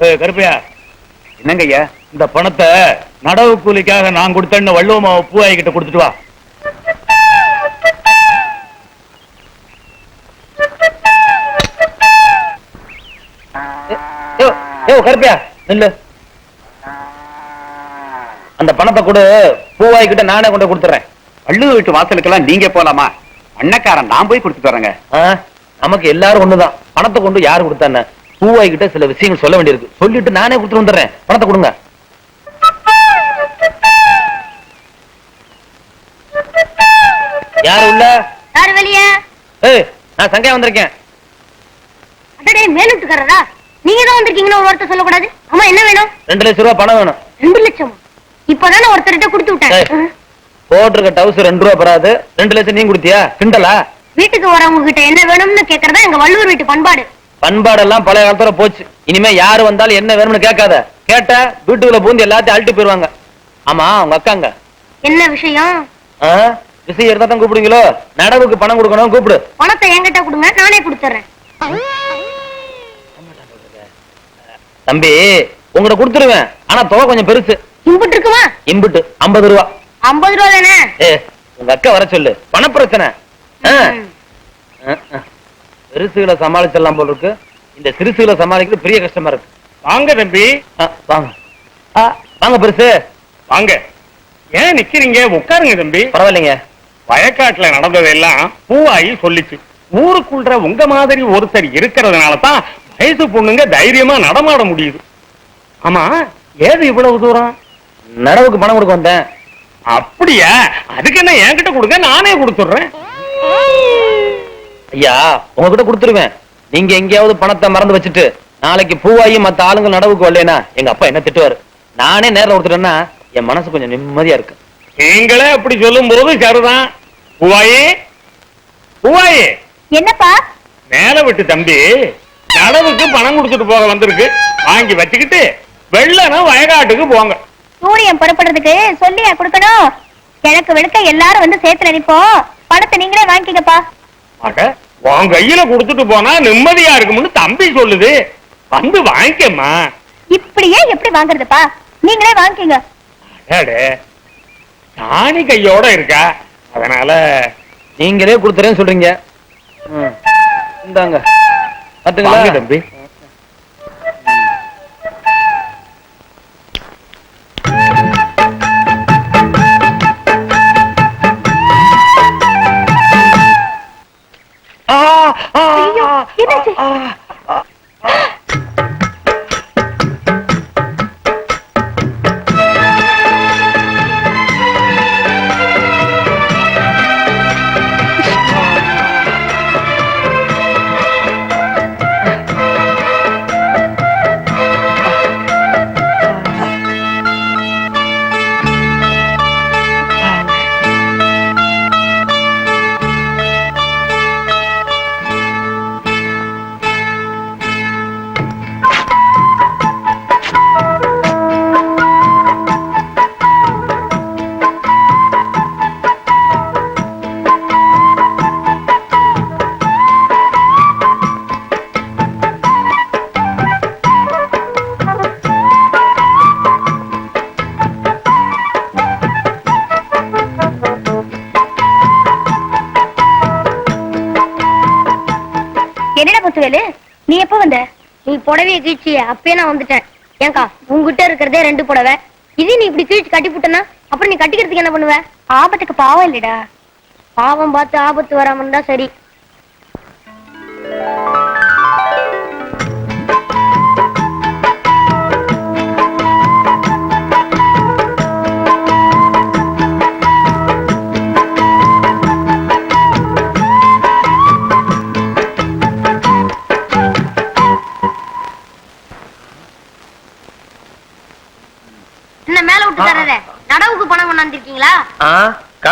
கருப்பையா. என்னங்க ஐயா இந்த பணத்தை நடவு கூலிக்காக நான் கொடுத்தேன்னு வள்ளுவமா பூவாய் கிட்ட கொடுத்துட்டு வா. கருப்பியா நில்லு. அந்த பணத்தை கொடு பூவாய் கிட்ட நானே கொண்டு கொடுத்துறேன். வள்ளுவ வீட்டு வாசலுக்கெல்லாம் நீங்க போலாமா? அண்ணக்காரன் நான் போய் கொடுத்துட்டு வரேங்க. நமக்கு எல்லாரும் ஒண்ணுதான். பணத்தை கொண்டு யாரு கொடுத்தானே பூவாய் கிட்ட சில விஷயங்கள் சொல்ல வேண்டியிருக்கு. சொல்லிட்டு நானே கொடுத்துட்டு வந்துடுறேன். பணத்தை கொடுங்க. யாரு உள்ள? யாரு வெளியே? ஏய் நான் சங்கையா வந்திருக்கேன். அடடே மேலுட்டுக்காரரா? நீங்க தான் வந்திருக்கீங்கன்னு ஒரு வார்த்தை சொல்லக்கூடாது. அம்மா என்ன வேணும்? ரெண்டு லட்சம் ரூபாய் பணம் வேணும். ரெண்டு லட்சம்? இப்பதானே ஒருத்தர்கிட்ட கொடுத்து விட்டேன். போட்டிருக்க டவுஸ் ரெண்டு ரூபா பெறாது ரெண்டு லட்சம் நீ கொடுத்தியா? கிண்டலா? வீட்டுக்கு வரவங்க கிட்ட என்ன வேணும்னு கேக்குறதா எங்க வள்ளுவர் வீட்டு பண்பாடு. பண்பாடெல்லாம் பழைய காலத்தோட போச்சு. இனிமே யாரு வந்தாலும் என்ன வேணும்னு கேட்காத. கேட்ட வீட்டுக்குள்ள பூந்து எல்லாத்தையும் அழட்டு போயிருவாங்க. ஆமா உங்க அக்காங்க. என்ன விஷயம்? விஷயம் இருந்தா தான் கூப்பிடுங்களோ நடவுக்கு பணம் கொடுக்கணும் கூப்பிடு. பணத்தை என்கிட்ட கொடுங்க நானே கொடுத்துறேன். தம்பி உங்கள்ட்ட கொடுத்துருவேன். ஆனா தொகை கொஞ்சம் பெருசு. இம்புட்டு இருக்குமா? இம்புட்டு ஐம்பது ரூபா. ஐம்பது ரூபா தானே? உங்க அக்கா வர சொல்லு. பண பிரச்சனை. பெருசுகளை சமாளிச்சிடலாம் போல இருக்கு. இந்த சிறுசுகளை சமாளிக்கிறது பெரிய கஷ்டமா இருக்கு. வாங்க தம்பி. வாங்க. ஆ, வாங்க பெருசு. வாங்க. ஏன் நிக்கிறீங்க? உட்காருங்க தம்பி. பரவாயில்லைங்க. வயக்காட்டுல நடந்ததெல்லாம் பூவாயி சொல்லிச்சு. ஊருக்குள்ள உங்க மாதிரி ஒருத்தர் இருக்கிறதுனால தான் வயசு பொண்ணுங்க தைரியமா நடமாட முடியுது. ஆமா ஏது இவ்வளவு தூரம்? நடவுக்கு பணம் கொடுக்க வந்தேன். அப்படியா? அதுக்கு என்ன என்கிட்ட கொடுங்க நானே கொடுத்துடுறேன். ஐயா உங்ககிட்ட கொடுத்துருவேன். நீங்க எங்கேயாவது பணத்தை மறந்து வச்சுட்டு நாளைக்கு பூவாயி மத்த ஆளுங்க நடவுக்கு வரலைனா எங்க அப்பா என்ன திட்டுவாரு? நானே நேர்ல கொடுத்துட்டேன்னா என் மனசு கொஞ்சம் நிம்மதியா இருக்கு. நீங்களே அப்படி சொல்லும் போது சரிதான். பூவாயி பூவாயி. என்னப்பா? மேல விட்டு தம்பி நடவுக்கு பணம் கொடுத்துட்டு போக வந்திருக்கு. வாங்கி வச்சுக்கிட்டு வெள்ளனா வயக்காட்டுக்கு போங்க. சூரியன் புறப்படுறதுக்கு சொல்லியா கொடுக்கணும்? கிழக்கு வெளுக்க எல்லாரும் வந்து சேர்த்து நினைப்போம். பணத்தை நீங்களே வாங்கிக்கப்பா அட உன் கையில கொடுத்துட்டு போனா நிம்மதியா இருக்கும்னு தம்பி சொல்லுது. வந்து வாங்கிக்கம்மா. இப்படியே எப்படி வாங்குறதுப்பா? நீங்களே வாங்கிக்கங்க. சாணி கையோட இருக்கா. அதனால நீங்களே கொடுத்துறேன்னு சொல்றீங்க. ம். இந்தாங்க. தம்பி. 别担心 முத்துவேலு நீ எப்ப வந்த? நீ புடவைய கீழ்ச்சி அப்பயே நான் வந்துட்டேன். ஏங்கா உங்ககிட்ட இருக்கிறதே ரெண்டு புடவை. இது நீ இப்படி கீழ்ச்சி கட்டி புட்டனா? அப்புறம் நீ கட்டிக்கிறதுக்கு என்ன பண்ணுவ? ஆபத்துக்கு பாவம் இல்லடா. பாவம் பார்த்து ஆபத்து வராம இருந்தா சரி.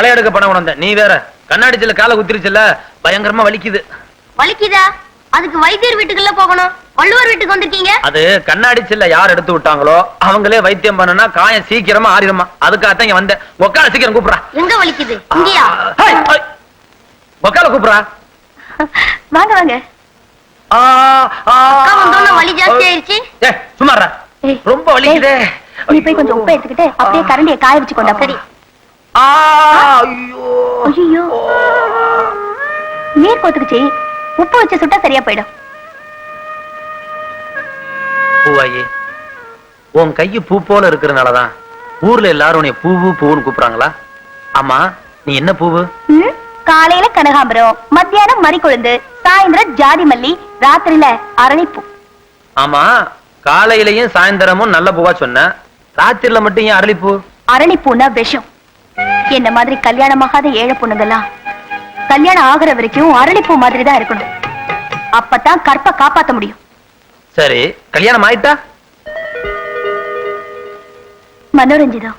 களை எடுக்க பணம் கொண்டு வந்தேன் நீ வேற. கண்ணாடி சில்ல காலை குத்திருச்சுல பயங்கரமா வலிக்குது. வலிக்குதா? அதுக்கு வைத்தியர் வீட்டுக்குள்ள போகணும். வள்ளுவர் வீட்டுக்கு வந்திருக்கீங்க? அது கண்ணாடி சில்ல யார் எடுத்து விட்டாங்களோ அவங்களே வைத்தியம் பண்ணனா காயம் சீக்கிரமா ஆறிடுமா. அதுக்காகத்தான் இங்க வந்தேன். ஒக்கால சீக்கிரம் கூப்பிடுறா. எங்க வலிக்குது? இங்கயா? ஒக்கால கூப்பிடுறா. வாங்க வாங்க. வலி ஜாஸ்தி ஆயிருச்சு. ரொம்ப வலிக்குதே. நீ போய் கொஞ்சம் உப்பு எடுத்துக்கிட்டு அப்படியே கரண்டியை காய வச்சு கொண்டா சரி ஐயோ. நீர் கோத்துக்குச்சு உப்பு வச்சு சுட்டா சரியா போயிடும். பூவாயி உன் கையு பூ போல இருக்கிறனாலதான் ஊர்ல எல்லாரும் உன்னை பூவு பூவுன்னு கூப்பிடுறாங்களா? ஆமா நீ என்ன பூவு? காலையில கனகாம்பரம் மத்தியானம் மறிக்கொழுந்து சாயந்தரம் ஜாதி மல்லி ராத்திரியில அரளிப்பூ ஆமா காலையிலயும் சாயந்தரமும் நல்ல பூவா சொன்ன. ராத்திரில மட்டும் ஏன் அரளிப்பூ? அரளிப்பூனா விஷம். என்ன மாதிரி கல்யாணமாகாத ஏழை பொண்ணுங்கெல்லாம் கல்யாணம் ஆகுற வரைக்கும் அரளிப்பூ மாதிரி தான் இருக்கணும். அப்பதான் கற்ப காப்பாத்த முடியும். சரி கல்யாணம் ஆயிட்டா? மனோரஞ்சிதம்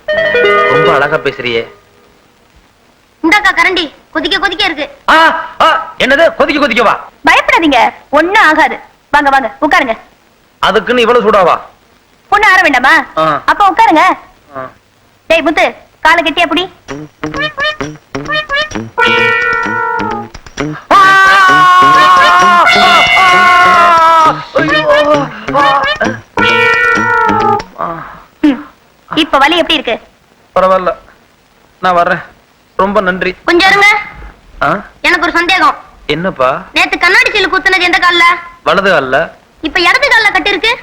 ரொம்ப அழகா பேசுறியே. இந்தாக்கா கரண்டி கொதிக்க கொதிக்க இருக்கு. என்னது? கொதிக்க கொதிக்க வா. பயப்படாதீங்க ஒண்ணும் ஆகாது. வாங்க வாங்க உட்காருங்க. அதுக்குன்னு இவ்வளவு சூடாவா? பொண்ணு ஆற வேண்டாமா. அப்ப உட்காருங்க. டேய் முத்து காலை கட்டி அப்படி இப்ப வலி எப்படி இருக்கு பரவாயில்ல நான் வர்றேன் ரொம்ப நன்றி கொஞ்சம் இருங்க எனக்கு ஒரு சந்தேகம் என்னப்பா நேத்து கண்ணாடி சீல் குத்துனது எந்த கால்ல வலது கால இப்ப இடது கால்ல கட்டி இருக்கு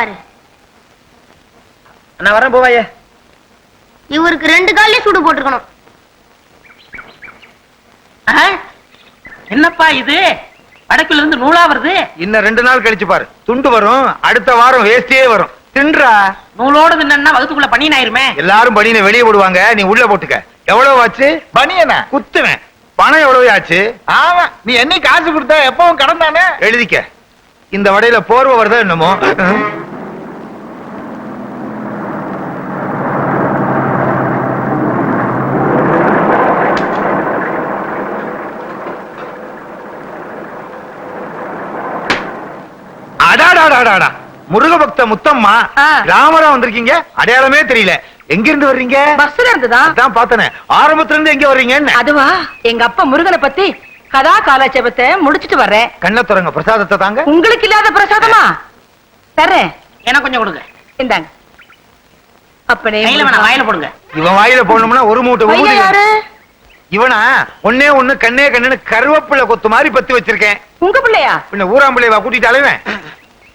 பாரு. நான் வரேன் போவாயே. இவருக்கு ரெண்டு கால்லயும் சூடு போட்டுருக்கணும். ஆ? என்னப்பா இது? வடக்குல இருந்து நூலா வருது? இன்னும் ரெண்டு நாள் கழிச்சு பாரு. துண்டு வரும் அடுத்த வாரம் வேஸ்டியே வரும். தின்றா? நூலோட தின்னா வகுத்துக்குள்ள பண்ணி ஆயிருமே. எல்லாரும் பனியனை வெளியே போடுவாங்க நீ உள்ள போட்டுக்க. எவ்வளவு ஆச்சு? பனியனா? குத்துவேன். பணம் எவ்வளவு ஆச்சு? ஆமா நீ என்னைக்கு காசு கொடுத்தா எப்பவும் கடன் தானே எழுதிக்க. இந்த வடையில போர்வை வருதா என்னமோ? அடாடாடாடாடா முருக பக்த முத்தம்மா. ராமரா வந்திருக்கீங்க? அடையாளமே தெரியல. எங்க இருந்து வர்றீங்க? பஸ்ல இருந்துதா? அதான் பார்த்தனே. ஆரம்பத்துல இருந்து எங்க வர்றீங்க என்ன? அதுவா? எங்க அப்பா முருகனை பத்தி கதா காலாட்சேபத்தை முடிச்சிட்டு வர்றேன். கண்ண துறங்க. பிரசாதத்தை தாங்க. உங்களுக்கு இல்லாத பிரசாதமா? தர்றேன். எனக்கு கொஞ்சம் கொடுங்க. இந்தாங்க. அப்பனே வாயில போடுங்க. இவன் வாயில போடணும்னா ஒரு மூட்டை ஊதி யாரு? இவனா? ஒன்னே ஒண்ணு கண்ணே கண்ணுன்னு கருவேப்பிள்ளை கொத்து மாதிரி பத்தி வச்சிருக்கேன். உங்க பிள்ளையா? பின்ன ஊராம்பிள்ளைவா கூட்டிட்டு அலைவேன்.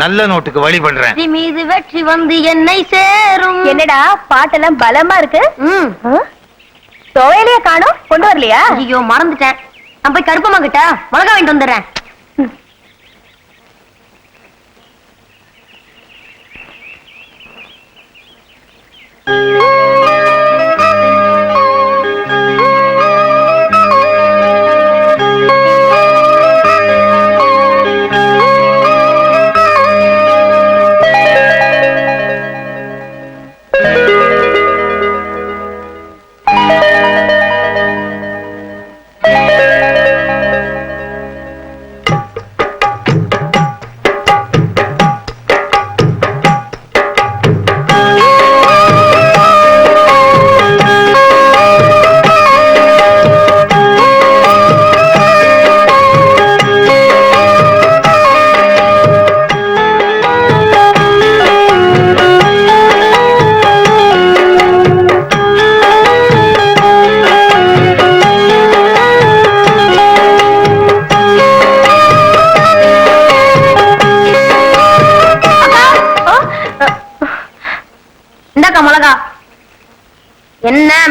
நல்ல நோட்டுக்கு வழி பண்றேன். வெற்றி மீது வெற்றி வந்து என்னை சேரும். என்னடா பாட்டெல்லாம் பலமா இருக்கு? துவையிலேயே காணும் கொண்டு வரலையா? ஐயோ மறந்துட்டேன். நான் போய் கருப்பம்மா கிட்ட மிளகா வாங்கிட்டு வந்துடுறேன்.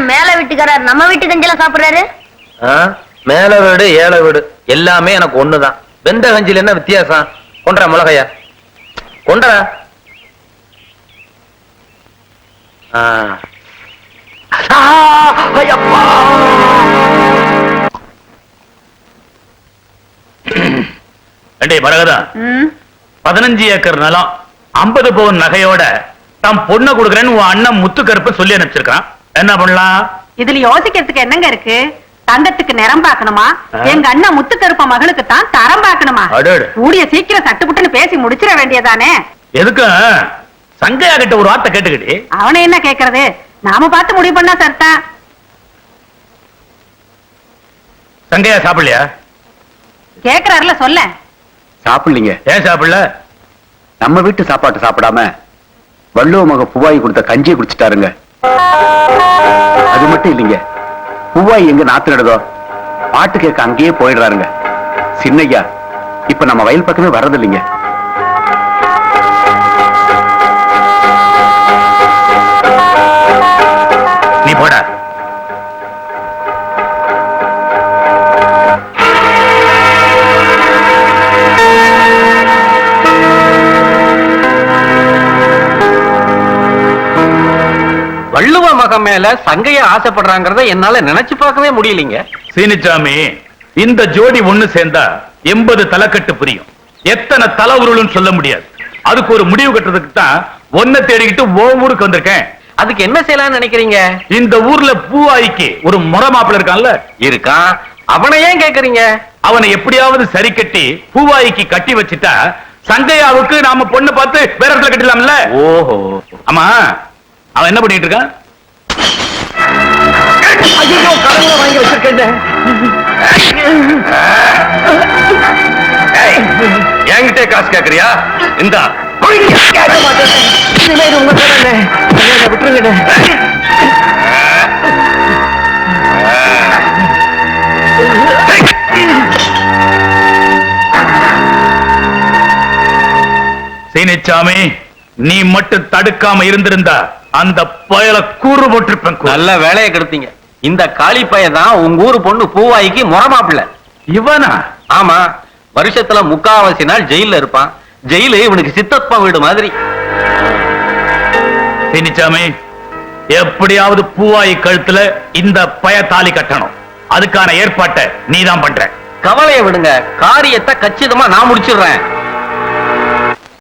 வீட்டுக்காரர் நம்ம வீட்டு கஞ்சல சாப்பிடுறாரு? ஆ? மேல வீடு ஏழை வீடு எல்லாமே எனக்கு ஒண்ணுதான். வெந்த கஞ்சில என்ன வித்தியாசம்? கொண்டா மிளகையா. கொண்டா மரகதா பதினஞ்சு ஏக்கர் நிலம் ஐம்பது பவுன் நகையோட தான் பொண்ணை கொடுக்கறேன்னு உன் அண்ணன் முத்துக்கருப்பு சொல்லி அனுப்பிச்சிருக்கான் என்ன பண்ணலாம்? இதுல யோசிக்கிறதுக்கு என்னங்க இருக்கு? தங்கத்துக்கு நிறம் பார்க்கணுமா? ஆ. எங்க அண்ணன் முத்துக்கருப்ப மகளுக்கு தான் தரம் பார்க்கணுமா? அடேடு. கூடிய சீக்கிரம் சட்டுப்புட்டுன்னு பேசி முடிச்சிட வேண்டியதானே? எதுக்கு? சங்கையா கிட்ட ஒரு வார்த்தை கேட்டுக்கிட்டு. அவனை என்ன கேக்குறது நாம பார்த்து முடிவு பண்ணா சர்தான் சங்கையா சாப்பிடலையா? கேக்குறாருல சொல்ல. சாப்பிடலீங்க. ஏன் சாப்பிடல? நம்ம வீட்டு சாப்பாட்டு சாப்பிடாம வள்ளுவ மக பூவாயி கொடுத்த கஞ்சியை குடிச்சிட்டாருங்க. அது மட்டும் இல்லைங்க. பூவாய் எங்க நாத்து நடுதோ பாட்டு கேட்க அங்கேயே போயிடுறாருங்க. சின்னையா இப்ப நம்ம வயல் பக்கமே வர்றதில்லைங்க. மேல சங்கைய ஆசைப்படுறாங்கறத என்னால நினைச்சு பார்க்கவே முடியலீங்க. சீனிச்சாமி இந்த ஜோடி ஒண்ணு சேர்ந்தா எண்பது தலைக்கட்டு புரியும். எத்தனை தலை உருளுன்னு சொல்ல முடியாது. அதுக்கு ஒரு முடிவு கட்டுறதுக்கு தான் ஒன்ன தேடிக்கிட்டு ஓ ஊருக்கு வந்திருக்கேன். அதுக்கு என்ன செய்யலாம்னு நினைக்கிறீங்க? இந்த ஊர்ல பூவாய்க்கு ஒரு முறை மாப்பிள்ள இருக்கான்ல? இருக்கான். அவனை ஏன் கேக்குறீங்க? அவனை எப்படியாவது சரி கட்டி பூவாய்க்கு கட்டி வச்சுட்டா சங்கையாவுக்கு நாம பொண்ணு பார்த்து வேற இடத்துல கட்டிடலாம்ல? ஓஹோ. ஆமா. அவன் என்ன பண்ணிட்டு இருக்கான்? ஐயோ கடவுள வாங்கி வச்சிருக்கேன் என்கிட்ட காசு கேக்குறியா? இந்தா. கேட்க மாட்டேன். இனிமே இது உங்க கடனே விட்டுருங்க சீனிச்சாமி நீ மட்டும் தடுக்காம இருந்திருந்தா அந்த பயல கூறு போட்டிருப்பேன். நல்ல வேலையை கெடுத்தீங்க. இந்த காளி தான் உங்க ஊரு பொண்ணு பூவாய்க்கு முறமாப்பிள்ள. இவனா? ஆமா. வருஷத்துல முக்காவாசி நாள் ஜெயில இருப்பான். ஜெயிலு இவனுக்கு சித்தப்பா வீடு மாதிரி. சீனிச்சாமி எப்படியாவது பூவாயி கழுத்துல இந்த பய தாலி கட்டணும். அதுக்கான ஏற்பாட்டை நீதான் பண்ற. கவலையை விடுங்க. காரியத்தை கச்சிதமா நான் முடிச்சிடுறேன்.